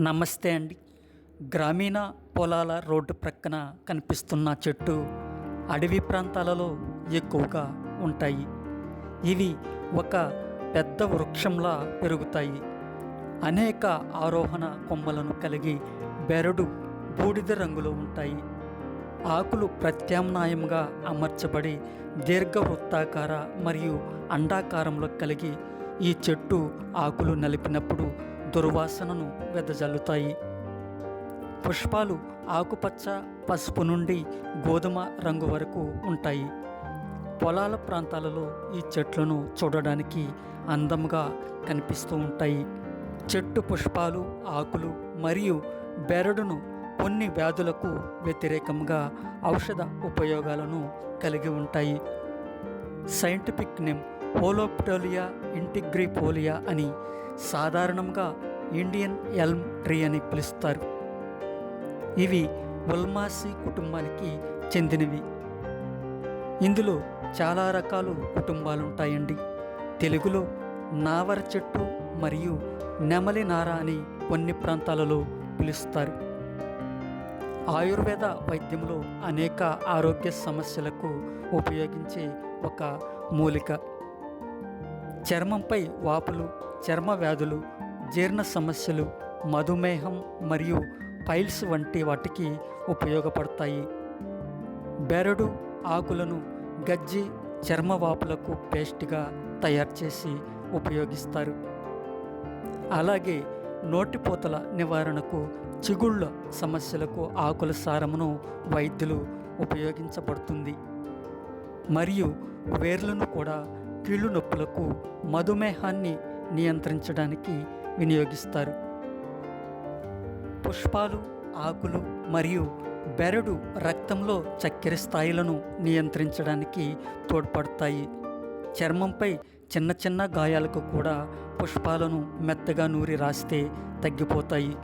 నమస్తే అండి. గ్రామీణ పొలాల రోడ్డు ప్రక్కన కనిపిస్తున్న చెట్టు అడవి ప్రాంతాలలో ఎక్కువగా ఉంటాయి. ఇవి ఒక పెద్ద వృక్షంలా పెరుగుతాయి. అనేక ఆరోహణ కొమ్మలను కలిగి బెరడు బూడిద రంగులో ఉంటాయి. ఆకులు ప్రత్యామ్నాయంగా అమర్చబడి దీర్ఘవృత్తాకార మరియు అండాకారంలో కలిగి ఈ చెట్టు ఆకులు నలిపినప్పుడు దుర్వాసనను వెదజల్లుతాయి. పుష్పాలు ఆకుపచ్చ పసుపు నుండి గోధుమ రంగు వరకు ఉంటాయి. పొలాల ప్రాంతాలలో ఈ చెట్లను చూడడానికి అందంగా కనిపిస్తూ ఉంటాయి. చెట్టు పుష్పాలు ఆకులు మరియు బెరడును కొన్ని వ్యాధులకు వ్యతిరేకంగా ఔషధ ఉపయోగాలను కలిగి ఉంటాయి. సైంటిఫిక్ నేమ్ పోలోప్టోలియా ఇంటిగ్రిపోలియా అని సాధారణంగా ఇండియన్ ఎల్మ్ ట్రీ అని పిలుస్తారు. ఇవి ఉల్మాసి కుటుంబానికి చెందినవి. ఇందులో చాలా రకాలు కుటుంబాలు ఉంటాయండి తెలుగులో నావర చెట్టు మరియు నెమలి నార అని కొన్ని ప్రాంతాలలో పిలుస్తారు. ఆయుర్వేద వైద్యంలో అనేక ఆరోగ్య సమస్యలకు ఉపయోగించే ఒక మూలిక. చర్మంపై వాపులు చర్మ వ్యాధులు జీర్ణ సమస్యలు మధుమేహం మరియు పైల్స్ వంటి వాటికి ఉపయోగపడతాయి. బెరడు ఆకులను గజ్జి చర్మ వాపులకు పేస్ట్గా తయారు చేసి ఉపయోగిస్తారు. అలాగే నోటిపోతల నివారణకు చిగుళ్ళ సమస్యలకు ఆకుల సారమును వైద్యులు ఉపయోగించబడుతుంది. మరియు వేర్లను కూడా కీళ్ళు నొప్పులకు మధుమేహాన్ని నియంత్రించడానికి వినియోగిస్తారు. పుష్పాలు ఆకులు మరియు బెరడు రక్తంలో చక్కెర స్థాయిలను నియంత్రించడానికి తోడ్పడతాయి. చర్మంపై చిన్న చిన్న గాయాలకు కూడా పుష్పాలను మెత్తగా నూరి రాస్తే తగ్గిపోతాయి.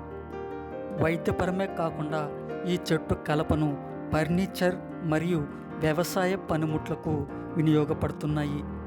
వైద్యపరమే కాకుండా ఈ చెట్టు కలపను ఫర్నిచర్ మరియు వ్యవసాయ పనిముట్లకు వినియోగపడుతున్నాయి.